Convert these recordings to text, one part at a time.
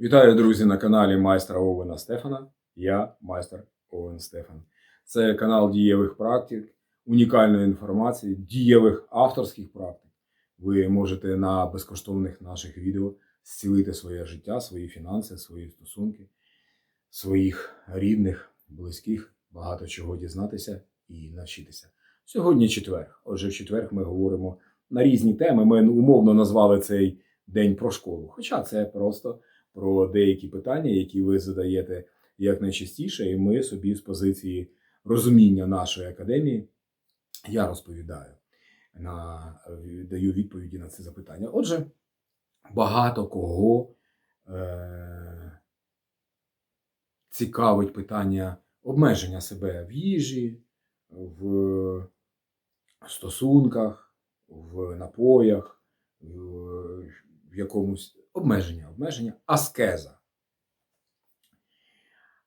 Вітаю, друзі, на каналі майстра Овена Стефана. Я майстер Овен Стефан. Це канал дієвих практик, унікальної інформації, дієвих авторських практик. Ви можете на безкоштовних наших відео зцілити своє життя, свої фінанси, свої стосунки, своїх рідних, близьких, багато чого дізнатися і навчитися. Сьогодні четвер. Отже, в четвер ми говоримо на різні теми. Ми умовно назвали цей день про школу. Хоча це просто про деякі питання, які ви задаєте якнайчастіше, і ми собі з позиції розуміння нашої академії я розповідаю на даю відповіді на ці запитання. Отже, багато кого е, цікавить питання обмеження себе в їжі, в стосунках, в напоях, в якомусь обмеження, обмеження, аскеза.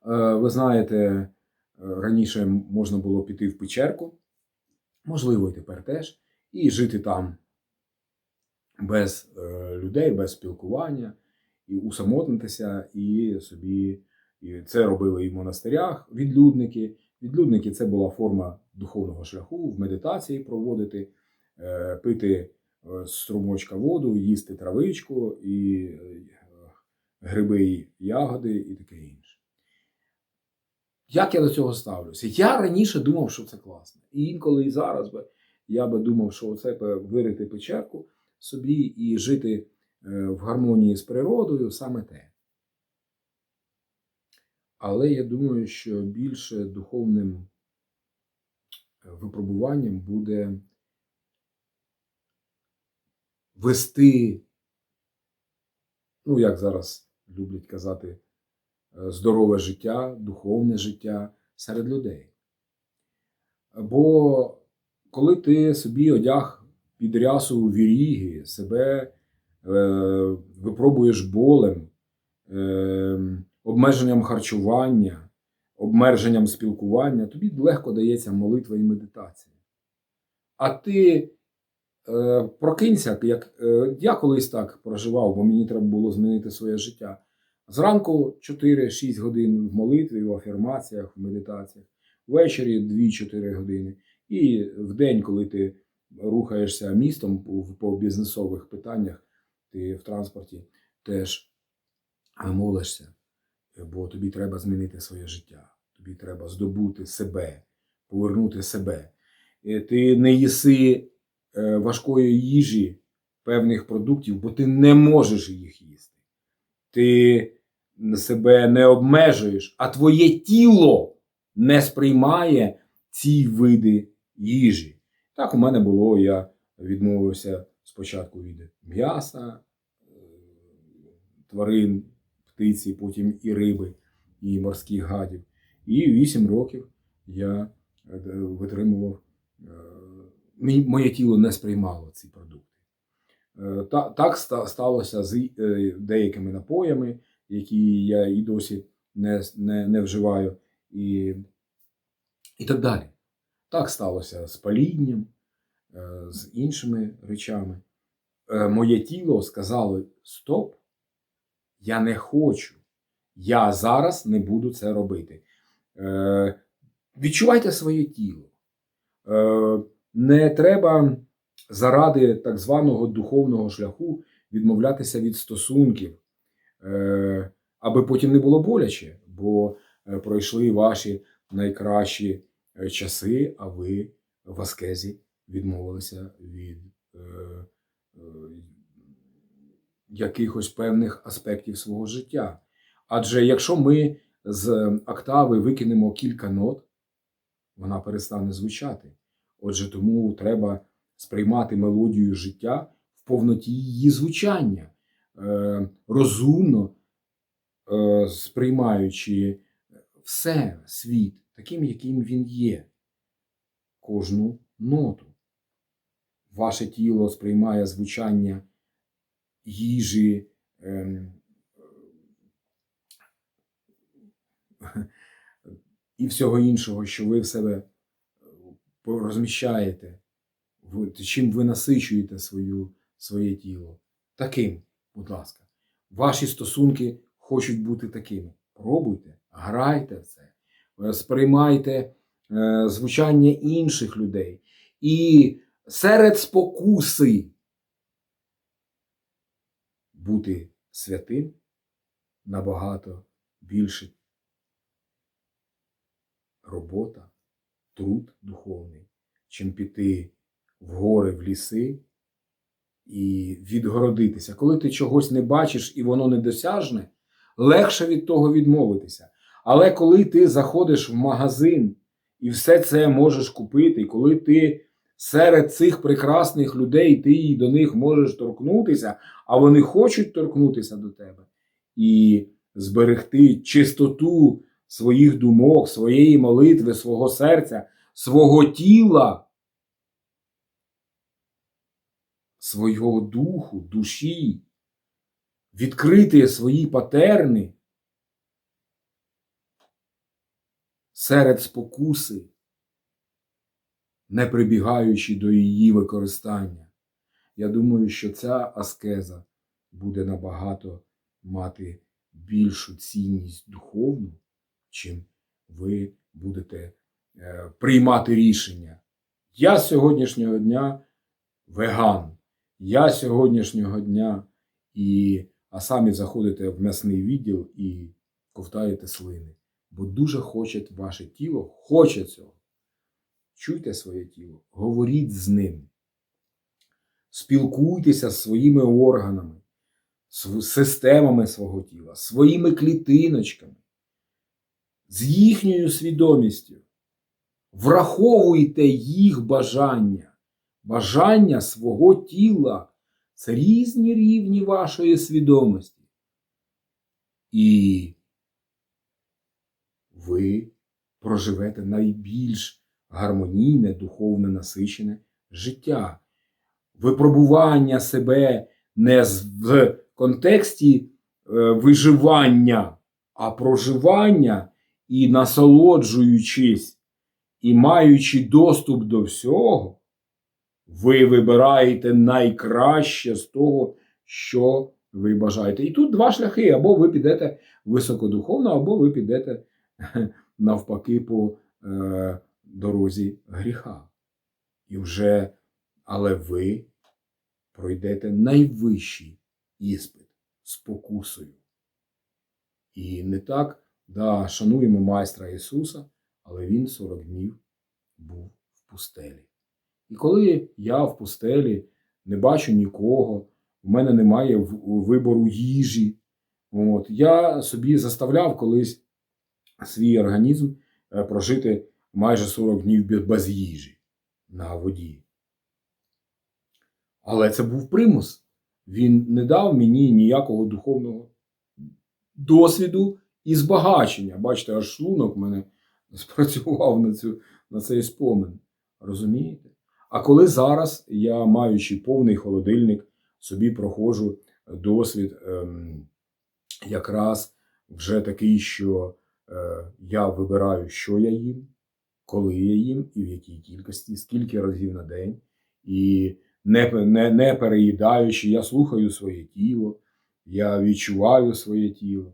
Е, Ви знаєте, е, раніше можна було піти в печерку, можливо, і тепер теж, і жити там без е, людей, без спілкування, і усамотнитися, і собі. І це робили і в монастирях відлюдники. Відлюдники це була форма духовного шляху, в медитації проводити, пити з струмочка воду, їсти травичку, і е, гриби, ягоди і таке інше. Як я до цього ставлюся? Я раніше думав, що це класно. І інколи і зараз би я би думав, що це вирити печерку собі і жити е, в гармонії з природою саме те. Але я думаю, що більше духовним е, випробуванням буде вести, ну, як зараз люблять казати, е, здорове життя, духовне життя серед людей. Бо коли ти собі одяг під рясу віріги, себе е, випробуєш болем, е, обмеженням харчування, обмеженням спілкування, тобі легко дається молитва і медитація. А ти прокинься, як е, я колись так проживав, бо мені треба було змінити своє життя. Зранку 4-6 годин в молитві, в афірмаціях, в медитаціях, ввечері 2-4 години. І в день, коли ти рухаєшся містом по бізнесових питаннях, ти в транспорті теж молишся бо тобі треба змінити своє життя. Тобі треба здобути себе, повернути себе. Ти не їси е, важкої їжі певних продуктів, бо ти не можеш їх їсти. Ти себе не обмежуєш, а твоє тіло не сприймає ці види їжі. Так у мене було, я відмовився спочатку від м'яса, е, тварин птиці, потім і риби, і морських гадів. І 8 років я е, витримував, е, моє тіло не сприймало ці продукти. Е, так сталося з деякими напоями, які я і досі не не, не вживаю, і, і так далі. Так сталося з палінням, з іншими речами. Моє тіло сказало: Стоп! Я не хочу. Я зараз не буду це робити. Е, Відчувайте своє тіло. Не треба заради так званого духовного шляху відмовлятися від стосунків, е, аби потім не було боляче, бо е, пройшли ваші найкращі е, часи, а ви в аскезі відмовилися від. Якихось певних аспектів свого життя. Адже якщо ми з октави викинемо кілька нот, вона перестане звучати. Отже, тому треба сприймати мелодію життя в повноті її звучання, е, розумно е, сприймаючи все світ таким, яким він є, кожну ноту. Ваше тіло сприймає звучання їжі. Ем, і всього іншого, що ви в себе розміщаєте, чим ви насичуєте свою, своє тіло. Таким, будь ласка, ваші стосунки хочуть бути такими. Пробуйте, грайте в це, е, сприймайте е, звучання інших людей. І серед спокуси бути святим набагато більше робота, труд духовний, чим піти в гори, в ліси і відгородитися. Коли ти чогось не бачиш і воно недосяжне, легше від того відмовитися. Але коли ти заходиш в магазин і все це можеш купити, коли ти серед цих прекрасних людей ти до них можеш торкнутися, а вони хочуть торкнутися до тебе і зберегти чистоту своїх думок, своєї молитви, свого серця, свого тіла, свого духу, душі, відкрити свої патерни серед спокуси, не прибігаючи до її використання. Я думаю, що ця аскеза буде набагато мати більшу цінність духовну, чим ви будете е, приймати рішення. Я з сьогоднішнього дня веган. Я сьогоднішнього дня і а самі заходите в м'ясний відділ і ковтаєте слини. Бо дуже хоче ваше тіло, хоче цього. Чуйте своє тіло, говоріть з ним, спілкуйтеся з своїми органами, з системами свого тіла, своїми клітиночками, з їхньою свідомістю. Враховуйте їх бажання, бажання свого тіла це різні рівні вашої свідомості. І ви проживете найбільш гармонійне, духовне насичене життя. Випробування себе не в контексті е, виживання, а проживання і насолоджуючись, і маючи доступ до всього, ви вибираєте найкраще з того, що ви бажаєте. І тут два шляхи: або ви підете високодуховно, або ви підете навпаки по е, дорозі гріха. І вже, але ви пройдете найвищий іспит спокусою. І не так, да, шануємо майстра Ісуса, але Він 40 днів був в пустелі. І коли я в пустелі не бачу нікого, в мене немає вибору їжі, от, я собі заставляв колись свій організм е, прожити майже 40 днів без їжі на воді. Але це був примус. Він не дав мені ніякого духовного досвіду і збагачення. Бачите, аж шлунок мене спрацював на, цю, на цей спомин. Розумієте? А коли зараз я, маючи повний холодильник, собі проходжу досвід ем, якраз вже такий, що е, я вибираю, що я їм, коли я їм і в якій кількості, скільки разів на день, і не, не, не переїдаючи, я слухаю своє тіло, я відчуваю своє тіло,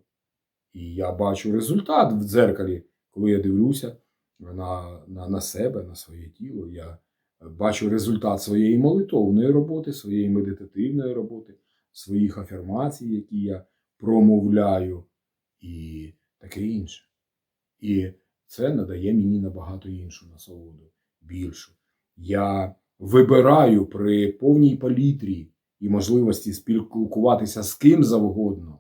і я бачу результат в дзеркалі, коли я дивлюся на, на, на себе, на своє тіло. я бачу результат своєї молитовної роботи, своєї медитативної роботи, своїх афірмацій, які я промовляю, і таке інше. І це надає мені набагато іншу насолоду, більшу. Я вибираю при повній палітрі і можливості спілкуватися з ким завгодно.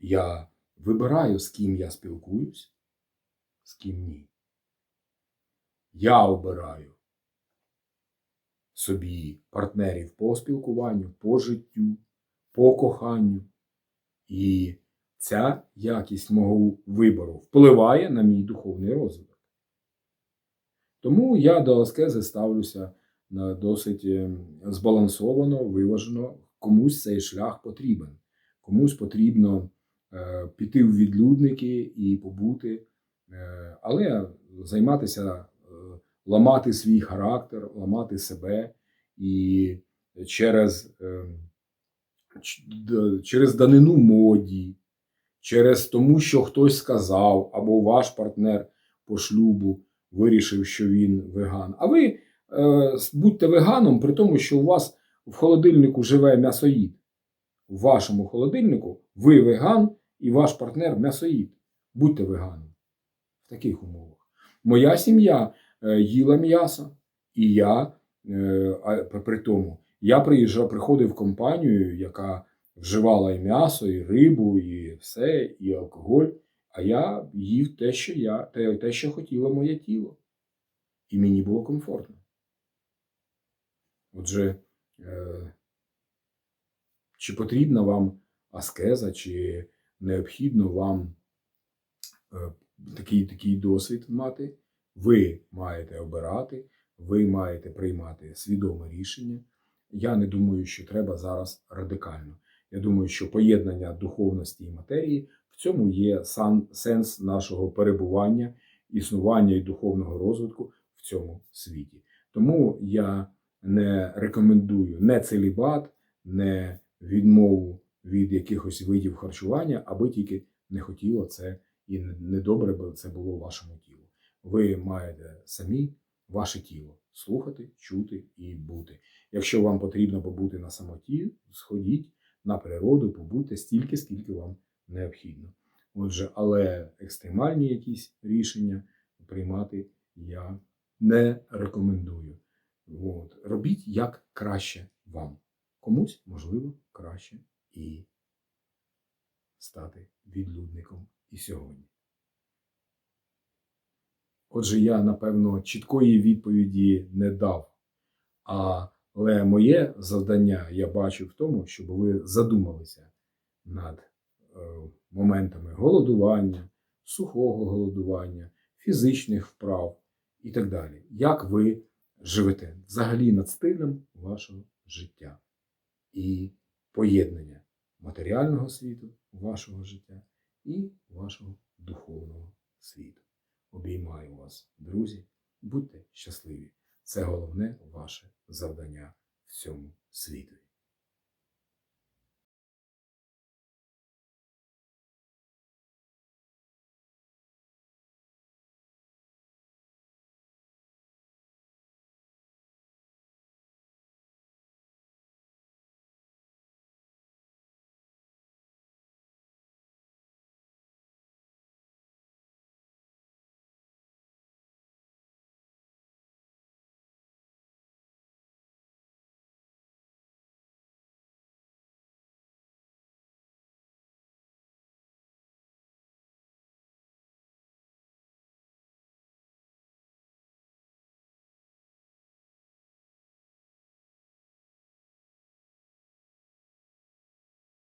Я вибираю, з ким я спілкуюсь, з ким ні. Я обираю собі партнерів по спілкуванню, по життю, по коханню. І ця якість мого вибору впливає на мій духовний розвиток. Тому я до аскези ставлюся досить е, збалансовано, виважено. Комусь цей шлях потрібен. Комусь потрібно піти в відлюдники і побути, е, але займатися ламати свій характер, ламати себе і через, через данину моді, через тому, що хтось сказав, або ваш партнер по шлюбу вирішив, що він веган. А ви е, будьте веганом, при тому, що у вас в холодильнику живе м'ясоїд. В вашому холодильнику ви веган і ваш партнер м'ясоїд. Будьте веганом в таких умовах. Моя сім'я е, їла м'ясо, і я е, при тому я приїжджав, приходив в компанію, яка вживала і м'ясо, і рибу, і все, і алкоголь. А я їв те, що я, те, те, що хотіло моє тіло. І мені було комфортно. Отже, е, чи потрібна вам аскеза, чи необхідно вам е, такий, такий досвід мати? Ви маєте обирати, ви маєте приймати свідоме рішення. Я не думаю, що треба зараз радикально. Я думаю, що поєднання духовності і матерії в цьому є сан, сенс нашого перебування, існування і духовного розвитку в цьому світі. Тому я не рекомендую не целібат, не відмову від якихось видів харчування, аби тільки не хотіло це і недобре би це було вашому тілу. Ви маєте самі ваше тіло слухати, чути і бути. Якщо вам потрібно побути на самоті, сходіть на природу, побудьте стільки, скільки вам необхідно. Отже, але екстремальні якісь рішення приймати я не рекомендую. От. Робіть як краще вам. Комусь, можливо, краще і стати відлюдником і сьогодні. Отже, я, напевно, чіткої відповіді не дав. Але моє завдання я бачу в тому, щоб ви задумалися над е, моментами голодування, сухого голодування, фізичних вправ і так далі. Як ви живете взагалі над стилем вашого життя і поєднання матеріального світу вашого життя і вашого духовного світу. Обіймаю вас, друзі, будьте щасливі. Це головне ваше завдання в цьому світі.